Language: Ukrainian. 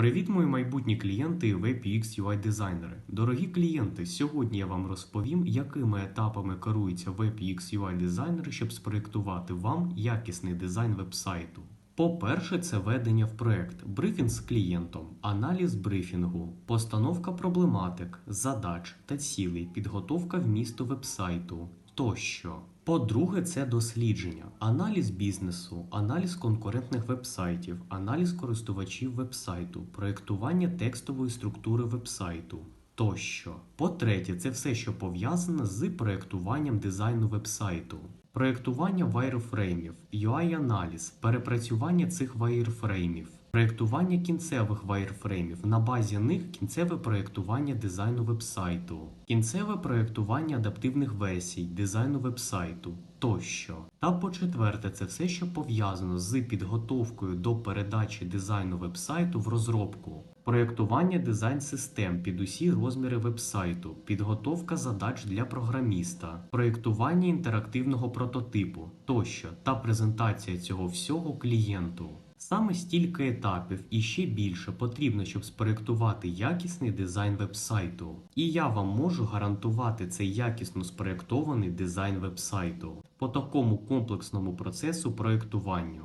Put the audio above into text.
Привіт, мої майбутні клієнти і WebUX UI дизайнери. Дорогі клієнти, сьогодні я вам розповім, якими етапами керуються WebUX UI дизайнери, щоб спроєктувати вам якісний дизайн вебсайту. По-перше, це ведення в проект, брифінг з клієнтом, аналіз брифінгу, постановка проблематик, задач та цілей, підготовка вмісту вебсайту тощо. По-друге, це дослідження, аналіз бізнесу, аналіз конкурентних вебсайтів, аналіз користувачів вебсайту, проєктування текстової структури вебсайту тощо. По-третє, це все, що пов'язане з проєктуванням дизайну вебсайту. Проєктування вайрфреймів, UI-аналіз, перепрацювання цих вайрфреймів, проєктування кінцевих вайрфреймів, на базі них кінцеве проєктування дизайну вебсайту, кінцеве проєктування адаптивних версій, дизайну вебсайту тощо. Та по-четверте, це все, що пов'язано з підготовкою до передачі дизайну вебсайту в розробку. Проєктування дизайн-систем під усі розміри вебсайту, підготовка задач для програміста, проєктування інтерактивного прототипу тощо та презентація цього всього клієнту. Саме стільки етапів і ще більше потрібно, щоб спроєктувати якісний дизайн вебсайту. І я вам можу гарантувати цей якісно спроєктований дизайн вебсайту по такому комплексному процесу проєктуванню.